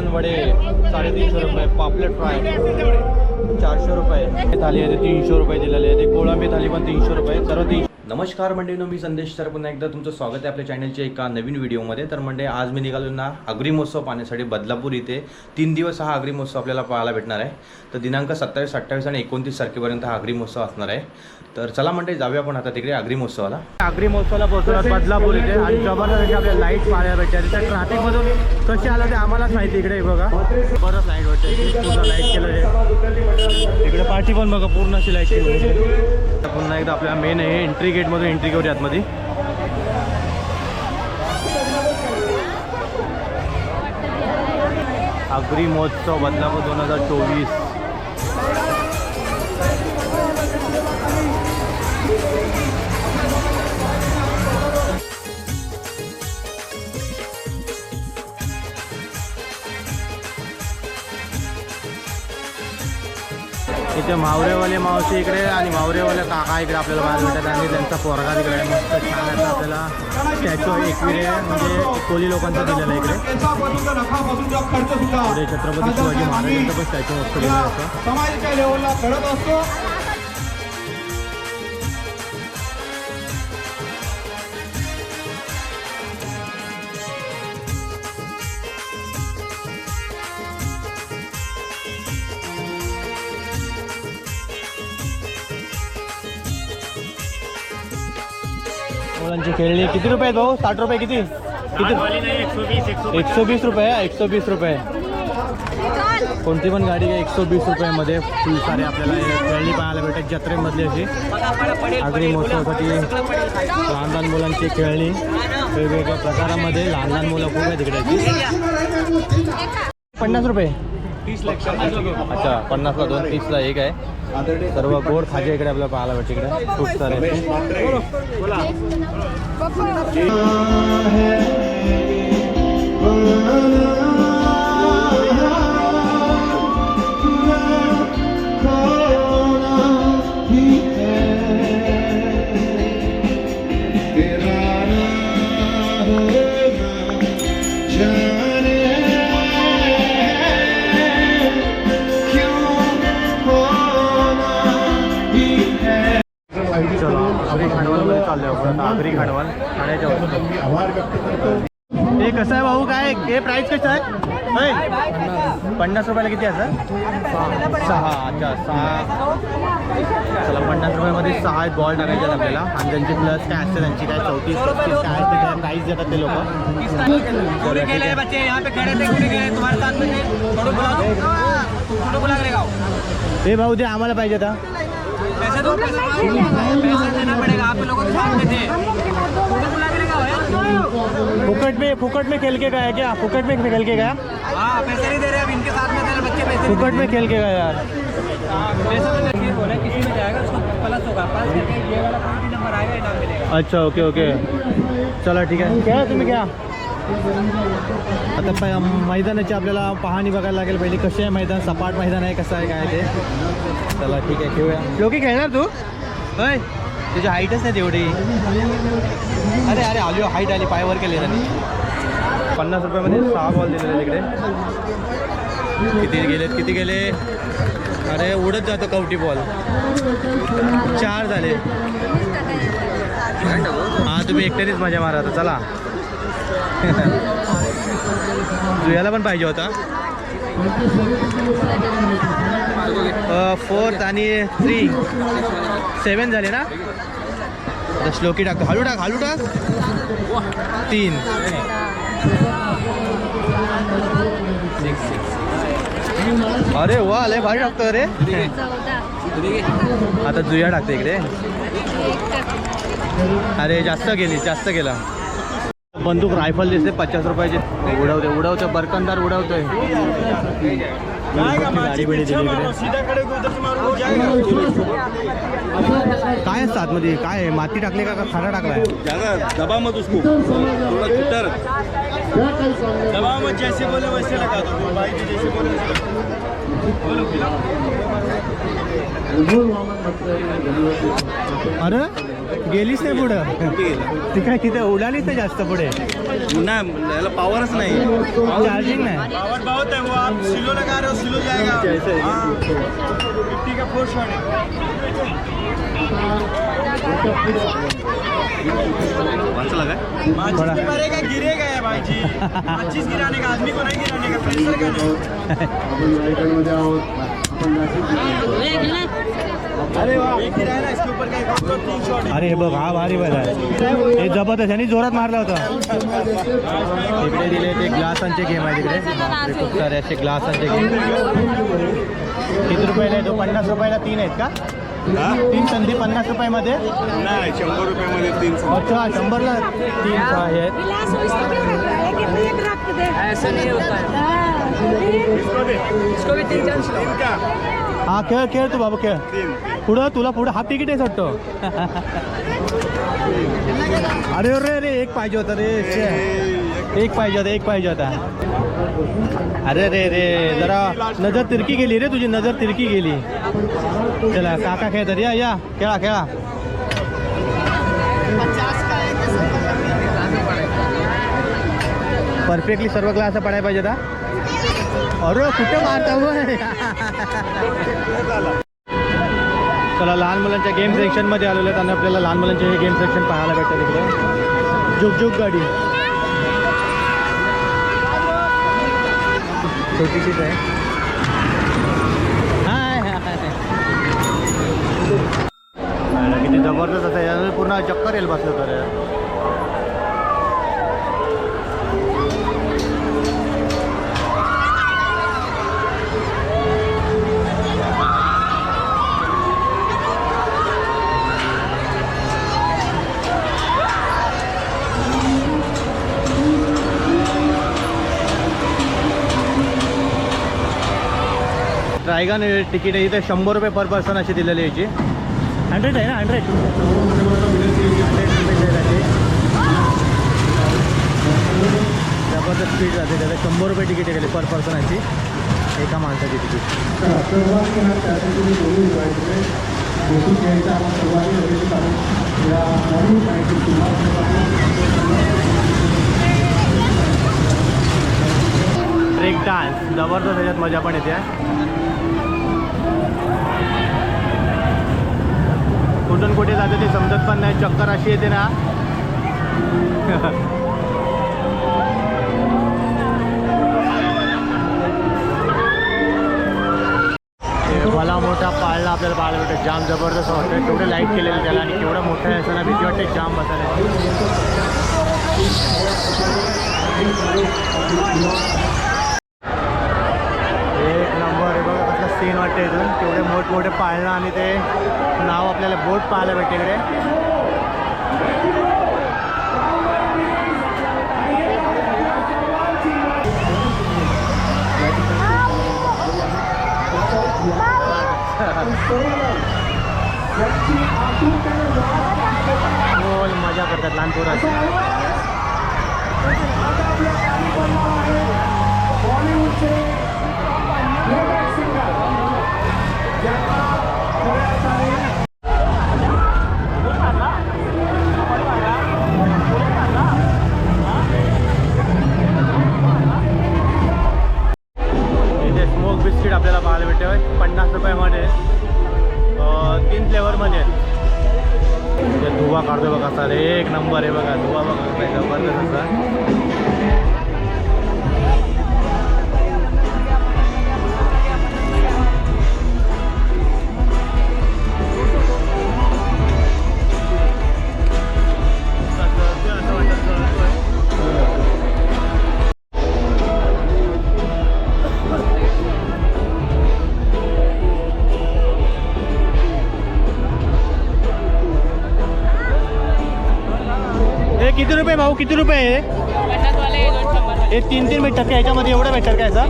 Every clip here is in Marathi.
चारशे वडे साडेतीनशे रुपये पापलेट फ्राय चारशे रुपये. थाली आहे ते तीनशे रुपये दिलेले आहे ते कोळंबी थाली पण तीनशे रुपये. सर्व तीनशे नमस्कार मंडळीनो मी संदेश सर पुन्हा एकदा तुमचं स्वागत आहे आपल्या चॅनलच्या एका नवीन व्हिडिओमध्ये. तर म्हणजे आज मी निघालो ना अग्रिमोत्सव पाहण्यासाठी बदलापूर इथे. तीन दिवस हा अग्रिमोत्सव आपल्याला पाहायला भेटणार आहे. तर दिनांक सत्तावीस अठ्ठावीस आणि एकोणतीस तारखेपर्यंत हा अग्रिमोत्सव असणार आहे. तर चला म्हणजे जाऊया पण आता तिकडे अग्रिमोत्सवाला. अग्रिमोत्सवाला पोहोचलो बदलापूर इथे आणि जबरदस्त आपल्या लाइट पाहायला भेटतात त्या ट्रॅफिकमधून कसे आलं ते आम्हालाच माहिती इकडे बघा. बरंच लाइट वाटते. लाइट केलं इकडे पार्टी पण बघा पूर्ण अशी लाइट केली पुन्हा एकदा आपल्या मेन आहे एंट्री गेट गेटमधून एंट्री करूया आतमध्ये. आगरी महोत्सव बदलापूर दोन हजार चोवीस. ते मावरेवाले मावशी इकडे आणि मावरेवाले काका इकडे आपल्याला बाहेर भेटतात. आणि त्यांचा पोरगा तिकडे आहे. मस्त छान आहे. आपल्याला स्टॅच्यू एकविरे म्हणजे कोली लोकांचा दिलेला इकडे. पुढे छत्रपती शिवाजी महाराजांचा पण स्टॅच्यू मस्त दिलेला असतो. मुलांची खेळणी. किती रुपये आहेत भाऊ? साठ रुपये किती? किती? एकशे वीस रुपये एकशे वीस रुपये. कोणती पण गाडी घ्या एकशे वीस रुपयामध्ये. फुल सारे आपल्याला खेळणी पाहायला भेटेल जत्रेमधली अशी. आगरी महोत्सवासाठी लहान लहान मुलांची खेळणी. वेगवेगळ्या प्रकारामध्ये लहान लहान मुलं खूप आहे तिकडे पन्नास रुपये. अच्छा पन्नासला दोन तीसला एक आहे. सर्व गोड खाजे इकडे आपल्याला पाहायला भेटते इकडे. खूप सारे आगरी खांडवाल ठाण्याच्या वरती. हे कसं आहे भाऊ? काय? हे प्राईस कसं आहे? पन्नास रुपयाला किती आहे सर सहा. अच्छा सहा. चला पन्नास रुपयामध्ये सहा बॉल टाकायचे आपल्याला. आणि त्यांची प्लस काय असते त्यांची? काय चौतीस पस्तीस काय असते काय प्राईस देतात ते लोक. पूरे खेले बच्चे? यहाँ पे खड़े थे पूरे खेले तुम्हारे साथ में थे. थोड़ा बुला दो थोड़ा बुला के लगाओ हे भाऊ ते आम्हाला पाहिजे आता. पैसे दो पैसे देना पड़ेगा आप लोगों के साथ में थे। फुकट में फुकट में खेल के गया क्या? फुकट में खेल के गया? हाँ पैसे नहीं दे रहे अब इनके साथ में तेरे बच्चे पैसे फुकट में खेल के गया यार। पैसे तो देखिए बोले किसी में जाएगा उसको प्लस होगा। प्लस करके ये वाला नंबर आएगा इनाम मिलेगा। अच्छा ओके ओके। चला ठीक है। घ्या तुम्ही घ्या आता प मैदानाची आपल्याला पाहणी बघायला लागेल पहिली कशी आहे मैदान सपाट मैदान आहे कसं आहे काय ते. चला ठीक आहे खेळूया. लोकी खेळणार तू? होय. तुझी हाईटच नाही तेवढी. अरे अरे आली हाईट आली पायावर केली त्यांनी. पन्नास रुपयामध्ये सहा बॉल दिलेले तिकडे. किती गेलेत किती गेले? अरे उडत जातो कवटी बॉल चार झाले. हा तुम्ही एकट्यानेच मजा मारा आता चला. जुयाला पण पाहिजे होता. फोर्थ आणि थ्री सेवन झाले ना? आता श्लोकी टाकतो. हळू टाक हळू टाक. तीन. अरे वा लय भारी टाकतो अरे आता जुया टाकते इकडे. अरे जास्त गेली जास्त गेला बंदूक रायफल दिसते पचास रुपयाचे. उडवते उडवते बरकंदार उडवतोय गाडी बिडी दिली इकडे. काय असतं आतमध्ये काय आहे? माती टाकली का का खाना टाकलाय? दबा मत उसको. थोड़ा छुट्टा रख दबा मत जैसे बोले वैसे लगा दो. भाई जी जैसे बोले. अरे? गेलीच नाही पुढं? ती काय तिथे उडालीच नाही जास्त पुढे? नाही याला पावरच नाही. चार्जिंग नाही? पावर बहुत है वो आप सिलो लगा रहे हो सिलो जाएगा? हाँ? का फोर शॉट है वाचला काय थोडा. माचिस मरेगा गिरेगा है भाई जी माचिस गिराने का आदमी को नहीं गिराने का प्रेशर का नहीं। अरे हे बघ हा भारी बैल आहे. हे जबरदस्त यांनी जोरात मारला होता. इकडे दिले ते ग्लासांचे गेम आहे तिकडे. खूप सारे असे ग्लासांचे गेम. किती रुपयाला आहे तो? पन्नास रुपयाला तीन आहेत का? तीन संधी पन्नास रुपयामध्ये? नाही शंभर रुपयामध्ये तीन सौ अच्छा शंभरला तीन हे. आहेत. है? एक एक रख दे. ऐसा नहीं होता. है. हाँ, इसको दे. इसको भी तीन चांस तीन का? हा खेळ खेळ तू बाबू खेळ. तीन. पुढं तुला पुढं हा तिकीट आहे वाटतो. अरे अरे अरे एक पाहिजे होता रे. एक पाहिजे होता एक पाहिजे होता. अरे रे रे जरा नजर तिरकी गेली रे तुझी नजर तिरकी गेली. चला काका खेळतात. या या खेळा खेळा. परफेक्टली सर्व क्लास पडायला पाहिजे होता अरे कुठं मारता चला लहान मुलांच्या गेम सेक्शनमध्ये आलेलो आहेत आणि आपल्याला लहान मुलांचे हे गेम सेक्शन पाहायला भेटतं तिकडे जुग जुग गाडी. छोटीशीच आहे. किती जबरदस्त असं यावेळी पूर्ण चक्कर येईल बसलं तर ट्रायगन तिकीट आहे. इथे शंभर रुपये पर पर्सन अशी दिलेली याची. हंड्रेड आहे ना? हंड्रेड जबरदस्त स्पीड राहते त्याला शंभर रुपये तिकीट आहे पर पर्सनाची एका माणसाची तिकीट ब्रेक डान्स जबरदस्त त्याच्यात मजा पण येते कुठून कुठे जाते ते समजत पण नाही. चक्कर अशी येते ना. मला मोठा पाळला आपल्याला पाहायला भेटतं जाम जबरदस्त वाटतं केवढं लाइट केलेलं त्याला आणि केवढं मोठं आहे असं ना भीती वाटते. जाम बसायला सीन वाटते इथून. तेवढे मोठमोठे पाळणं आणि ते नाव आपल्याला बोट पाहायला भेटते इकडे. फुल मजा करतात लहान पोरं किती रुपये भाऊ? किती रुपये आहे हे? तीन तीन भेटतात का? ह्याच्यामध्ये एवढं भेटतात का याचा?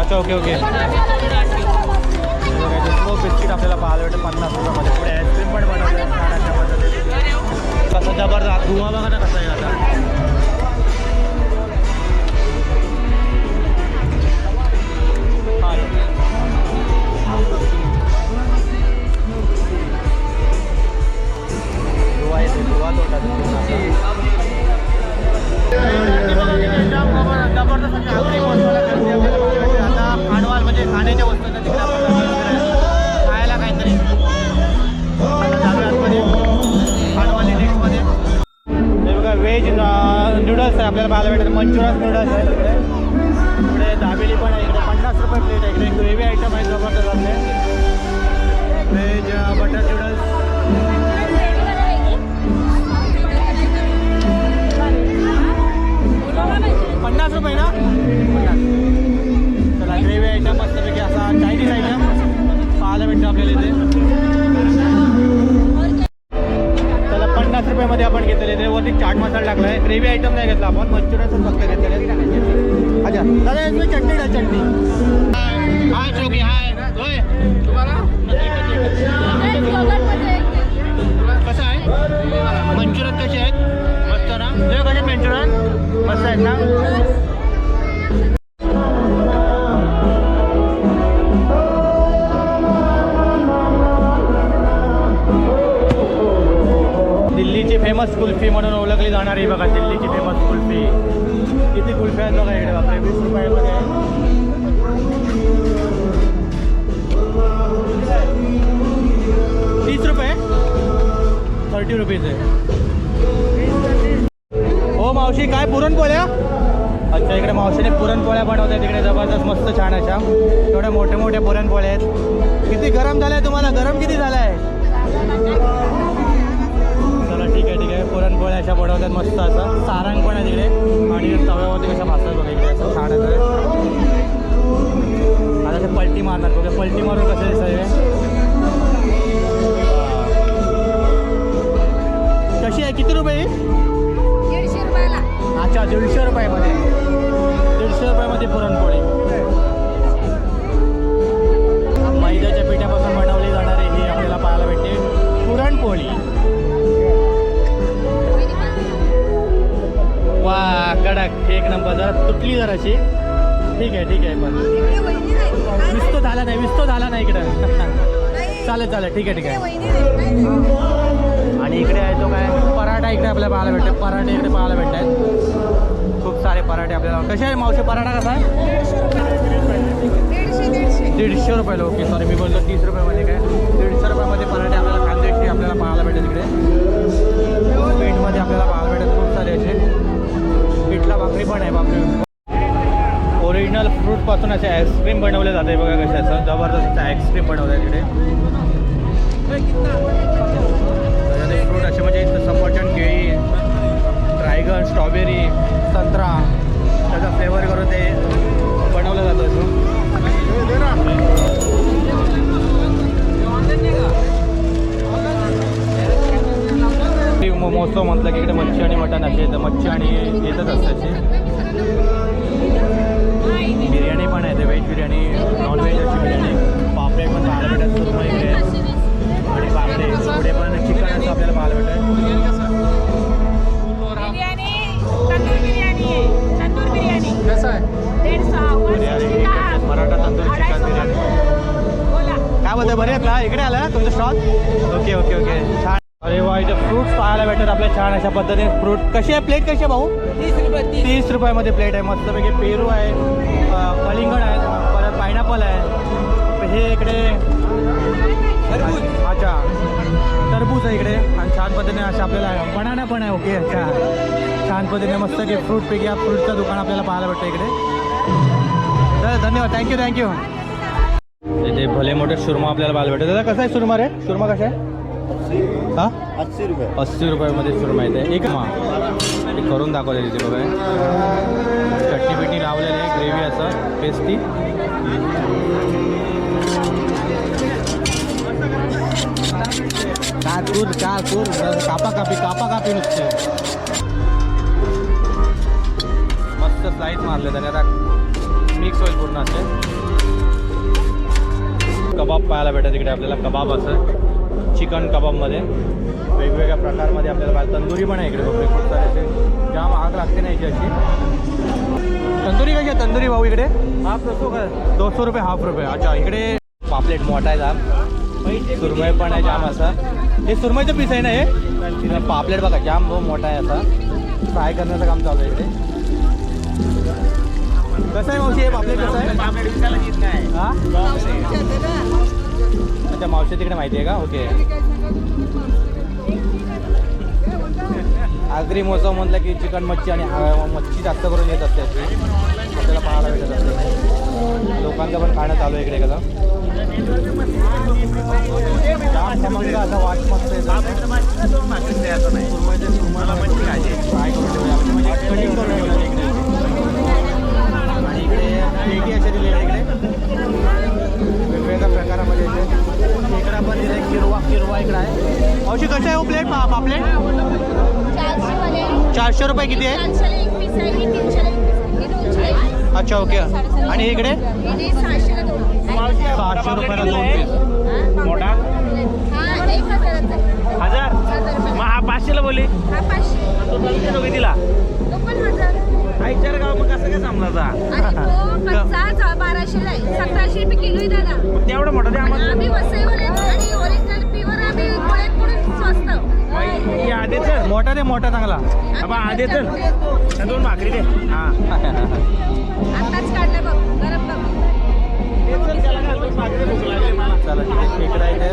अच्छा ओके ओके. बिस्किट आपल्याला पाहायला भेटतं पन्नास रुपयामध्ये. पुढे आईस्क्रीम पण बनवतात पद्धतीने. कसं जबरदस्त. धुवा बघा ना कसा आहे आता आहे तो गोवा तोटा खाणवाल म्हणजे खाण्याच्या वस्तू व्हेज नूडल्स आहे आपल्याला पाहायला भेटतात मंचुरस नूडल्स आहे तिकडे. इकडे दाबेली पण आहे इकडे. पन्नास रुपये प्लेट आहे इकडे. ग्रेव्ही आयटम आहे जबरदस्त आपले. व्हेज बटर नूडल्स पन्नास रुपये ना? पन्नास चला ग्रेव्ही आयटम मस्तपैकी असा चायनीज आयटम पाहायला भेटतं आपल्याला इथे. चला पन्नास रुपयामध्ये आपण घेतलेले ते वरती चाट मसाला टाकला आहे ग्रेव्ही आयटम नाही घेतला आपण. मंचुरियनच फक्त घेतलेले. अच्छा दादा याची चटणी द्या चटणी. हाय चौकी हाय. होय. तुम्हाला? कसं आहे? मंचुरियन कसे आहेत? मस्त कसे मंचुरियन मस्त आहेत ना? दिल्लीची फेमस कुल्फी म्हणून ओळखली जाणारी बघा दिल्लीची फेमस कुल्फी. किती कुल्फी आहेत बघा इकडे बापरे वीस रुपयामध्ये. आहे तीस रुपये? थर्टी रुपीज आहे. मावशी काय पुरणपोळ्या? अच्छा इकडे मावशीने पुरणपोळ्या बनवतात तिकडे जबरदस्त मस्त छान अशा. एवढ्या मोठ्या मोठ्या पुरणपोळ्या आहेत. किती गरम झालंय तुम्हाला? गरम किती झालाय? चला ठीक आहे ठीक आहे. पुरणपोळ्या अशा बनवतात मस्त असं. सारंग पण आहे तिकडे. आणि तव्यावरती कशा भासतात बघा इकडे. असं छान असं. आता ते पलटी मारणार. बघा पलटी मारून कसं दिसतंय कशी आहे? किती रुपये अच्छा दीडशे रुपयामध्ये. दीडशे रुपयामध्ये पुरणपोळी. मैद्याच्या पिठापासून बनवली जाणारी ही आपल्याला पाहायला भेटते. पुरणपोळी. वा कडक. एक नंबर. जरा तुटली जराशी. ठीक आहे ठीक आहे पण. नाही. विस्तो झाला नाही विस्तो झाला नाही इकडं. चालेल चालेल. ठीक आहे ठीक आहे. आणि इकडे आहे तो काय? पराठा इकडे आपल्याला पाहायला भेटतात पराठे इकडे पाहायला भेटत खूप सारे पराठे आपल्याला कसे आहे मावशी? पराठा कसा आहे? दीडशे रुपयाला ओके सॉरी मी बोललो तीस रुपयामध्ये काय? दीडशे रुपयामध्ये पराठे आपल्याला खानदेशी आपल्याला पाहायला भेटेल इकडे. पीठमध्ये आपल्याला पाहायला भेटेल खूप सारे असे. पिठला भाकरी पण आहे भाकरी. ओरिजिनल फ्रूटपासून असे आईस्क्रीम बनवले जाते बघा कसे असं जबरदस्त आईस्क्रीम बनवतात इकडे. त्याच्यामध्ये फ्रूट असे म्हणजे सफरचंद केळी ड्रॅगन स्ट्रॉबेरी संत्रा त्याचा फ्लेवर करून ते बनवलं जातं असं. मोमोजो म्हटलं की इकडे मच्छी आणि मटण असे तर मच्छी आणि येतच असते बिर्याणी पण आहे ते व्हेज बिर्याणी नॉनव्हेज भेटतात आपल्या छान अशा पद्धतीने फ्रूट कशी आहे? प्लेट कशी आहे भाऊ? तीस रुपये तीस. रुपयामध्ये प्लेट आहे. मस्तपैकी पेरू आहे कलिंगड आहे परत पायनॅपल आहे. हे इकडे अच्छा टरबूज आहे इकडे. आणि छान पद्धतीने असं आपल्याला बनाना पण आहे. ओके अच्छा. छान पद्धतीने मस्त की फ्रूट पैकी या फ्रूटचं दुकान आपल्याला पाहायला भेटतं इकडे. तर धन्यवाद. थँक्यू थँक्यू इथे भले मोठे सुरमा आपल्याला पाहायला भेटतं दादा कसा आहे सुरमा रे? सुरमा कसा आहे? हा? अस्सी रुपये. अस्सी रुपयामध्ये सुरमा येते एक मा हे करून दाखवले तिथे बघा. चटणी बिटणी लावलेली आहे. ग्रेव्ही असं. पेस्टी काकूर काकूर कापा कापी कापा कापी नुसते. मस्त स्लाईस मारले त्याने. आता मिक्स होईल पूर्ण असे. कबाब पाहायला भेटत तिकडे आपल्याला. कबाब असं. चिकन कबाबमध्ये. वेगवेगळ्या प्रकारमध्ये आपल्याला तंदुरी पण आहे इकडे बघते खूप सारे असे. जाम आग लागते ना याची अशी. तंदुरी कशी आहे तंदुरी भाऊ इकडे? हाफ दो का दो सौ रुपये हाफ रुपये. अच्छा इकडे पापलेट मोठा आहे जाम. सुरमई पण आहे जाम असा. हे सुरमईचं पीस आहे ना हे? पापलेट बघा जाम भाऊ मोठा आहे असा. फ्राय करण्याचं काम चालू आहे इकडे. कसं आहे मावशी हे पापलेट कसं आहे? हा? मावशी तिकडे माहिती आहे का? ओके. आगरी महोत्सव म्हटलं की चिकन मच्छी आणि मच्छी जास्त करून येत असते. आपल्याला पाहायला भेटत असते. लोकांचं पण खाणं चालू आहे इकडे कसं. असा वास मस्त येतो. सुरमईचे सुरमईला फ्राय करून ठेवूया. म्हणजे कटिंग करून ठेवलं इकडे आणि इकडे पेटी असे दिलेले आहे इकडे. वेगवेगळ्या प्रकारामध्ये इथे इकडे पण दिले किरवा किरवा इकडे आहे. अवशी कसं आहे हो प्लेट पा पापलेट चारशे रुपये किती आहे? अच्छा ओके. आणि इकडे? सहाशे रुपयाला दोन पीस मोठा हा एक हजाराचा आहे. हजार हजार रुपये मग हा पाचशेला बोले हा पाचशे. तो दोनशे रुपये दिला गाव मग कसं काय समजायचा बाराशेला सतराशे रुपये किलो दादा. तेवढं मोठं आम्ही आणि ओरिजिनल प्युअर आम्ही स्वस्त. हे आधी चल मोठा ते मोठा चांगला. बाबा आधी चल दोन भाकरी दे. हा. आताच काढलं बघ गरम बघ. चला ठीक आहे खेकडा इथे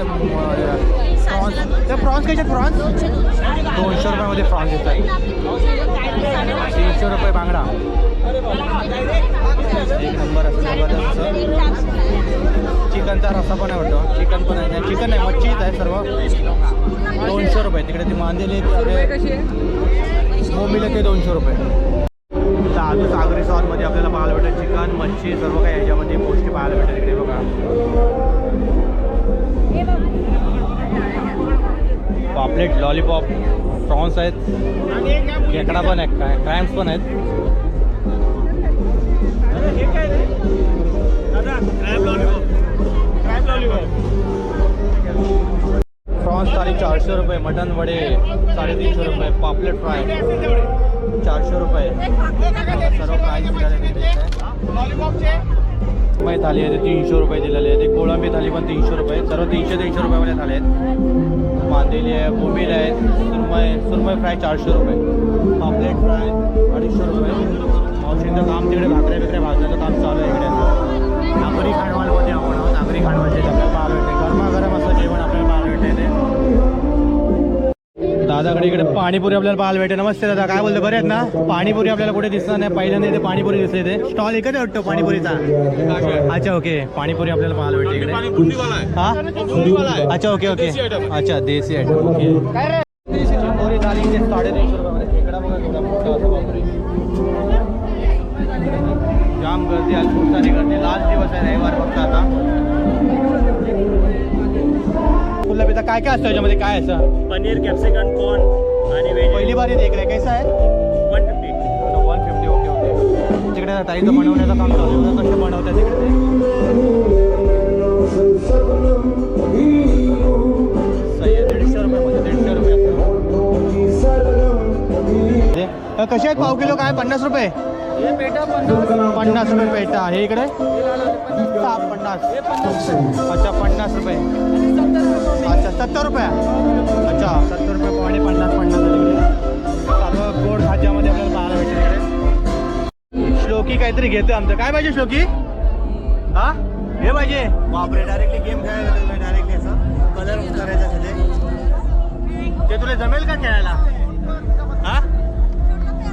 प्रॉन्स त्या प्रॉन्स कसे प्रॉन्स दोनशे रुपयामध्ये प्रॉन्स आहे तीनशे रुपये बांगडा. एक नंबर असं जबरदस्त. चिकनचा रस्सा पण आहे वाटतो. चिकन पण आहे. चिकन नाही मच्छीच आहे सर्व. दोनशे रुपये. तिकडे ती मांदेली मोमिले ते दोनशे रुपये. दादू सागरी सॉलमध्ये आपल्याला पाहायला भेटेल चिकन मच्छी सर्व काही याच्यामध्ये गोष्टी पाहायला भेटेल इकडे बघा. पॉपलेट लॉलीपॉप प्रॉन्स आहेत. खेकडा पण आहे काय क्रॅम्स पण आहेत. हे प्रॉन्स थाली चारशे रुपये मटन वडे साडेतीनशे रुपये पॉपलेट फ्राय. चारशे रुपये. सर्व प्राईस सुरमई थाली आहे ते तीनशे रुपये दिलेली आहे ते कोळंबी थाली पण तीनशे रुपये. सर्व तीनशे तीनशे रुपयामध्ये थाली आहेत. मांदेली आहे बोंबील आहे सुरमय सुरमय फ्राय चारशे रुपये. पापलेट फ्राय अडीचशे रुपये. मावशींचं काम तिकडे भाकऱ्या बिकऱ्या भाजण्याचं काम चालू आहे इकडे. नागरी खांडवालमध्ये आपण आहोत. नागरी खांडवालचे आपल्याला पाहायला भेटते दादाकडे इकडे पाणीपुरी आपल्याला पाहायला भेटे नमस्ते दादा काय बोलतो? बरे आहेत ना? पाणीपुरी आपल्याला कुठे दिसणार नाही? पहिल्यांदा इथे पाणीपुरी दिसते ते स्टॉल एकच वाटतो पाणीपुरीचा. अच्छा ओके पाणीपुरी आपल्याला पाहायला भेटते इकडे. हा? अच्छा ओके ओके अच्छा देसी आयटम ओके साडेतीनशे रुपयामध्ये खेकडा बघा केवढा मोठा बापरे जाम गर्दी आज खूप सारी गर्दी. लास्ट दिवस आहे रविवार फक्त आता. पिता काय काय असतं याच्यामध्ये? काय असं? पनीर कॅप्सिकन कॉर्न आणि व्हेज पहिली बारी देख रहे कैसा आहे? One fifty one fifty okay okay. तिकडे ताईचं बनवण्याचं काम चालू आहे. कसं बनवतात तिकडे ते? आहे दीडशे रुपये. हे, कसे आहेत पाव किलो? काय पन्नास रुपये? पन्नास. रुपये पेटा. हे इकडे? पन्नास अच्छा पन्नास रुपये. अच्छा सत्तर रुपये. अच्छा सत्तर रुपये पावणे पन्नास पन्नास तिकडे. सर्व गोड भाज्यामध्ये आपल्याला पाहायला भेटेल इकडे. श्लोकी काहीतरी घेते आमचं. काय पाहिजे श्लोकी? हा? हे पाहिजे. बापरे डायरेक्टली गेम खेळायला डायरेक्टली असं. कलर करायचा असेल ते. ते तुला जमेल का खेळायला? हा?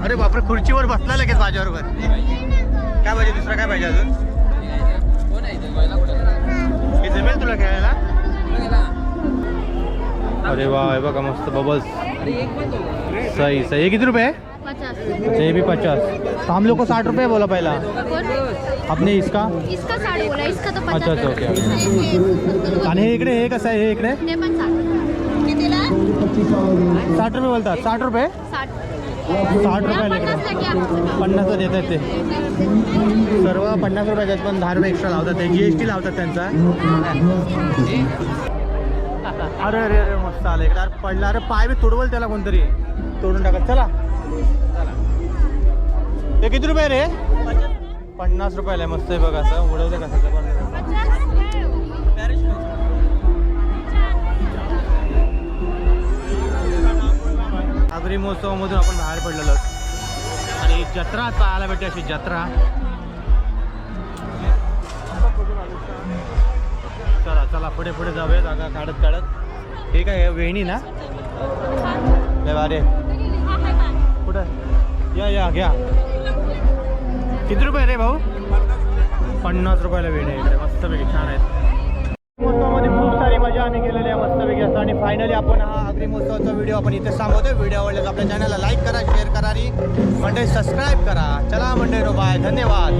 अरे बापरे खुर्चीवर बसला लगेच माझ्याबरोबर. काय पाहिजे दुसरं काय पाहिजे अजून? हे जमेल तुला खेळायला? अरे वाह बघा मस्त बबल्स सही सही. हे किती रुपये अच्छा ये भी पचास. तो हम लोग को साठ रुपये बोला पहला. अपने इसका? इसका साठ बोला इसका तो अच्छा अच्छा ओके आणि हे इकडे हे कसं आहे? हे इकडे? ते साठ. साठ रुपये बोलतात. साठ रुपये? साठ रुपयाला पन्नासला देतात ते. सर्व पन्नास रुपयाचे आहेत, पण दहा रुपये एक्स्ट्रा लावतात ते. जी एस टी लावतात त्यांचा. अरे अरे अरे मस्त आलं. इकडे अरे पडला. अरे पाय बी तुडवल त्याला कोणतरी. तोडून टाकत. चला. ते किती रुपये रे? पन्नास रुपयाला आहे. मस्त आहे बघा असं. उडवते कसं. जबरदस्त. आगरी महोत्सवामधून आपण बाहेर पडलेलो आणि जत्रा पाहायला भेटते अशी जत्रा. चला चला पुढे पुढे जाऊया जागा काढत काढत. हे काय आहे, वेणी ना? अरे कुठं? या या घ्या. किती रुपये रे भाऊ? पन्नास रुपयाला वेणी आहे इकडे. मस्तपैकी छान आहेत. महोत्सवामध्ये खूप सारी मजा आम्ही केलेली आहे. मस्तपैकी असं. आणि फायनली आपण हा अग्री महोत्सवाचा व्हिडिओ आपण इथे सांगतोय व्हिडिओ आवडल्यास आपल्या चॅनलला लाईक करा शेअर करा आणि म्हणजे सबस्क्राईब करा. चला मंडळी बाय धन्यवाद.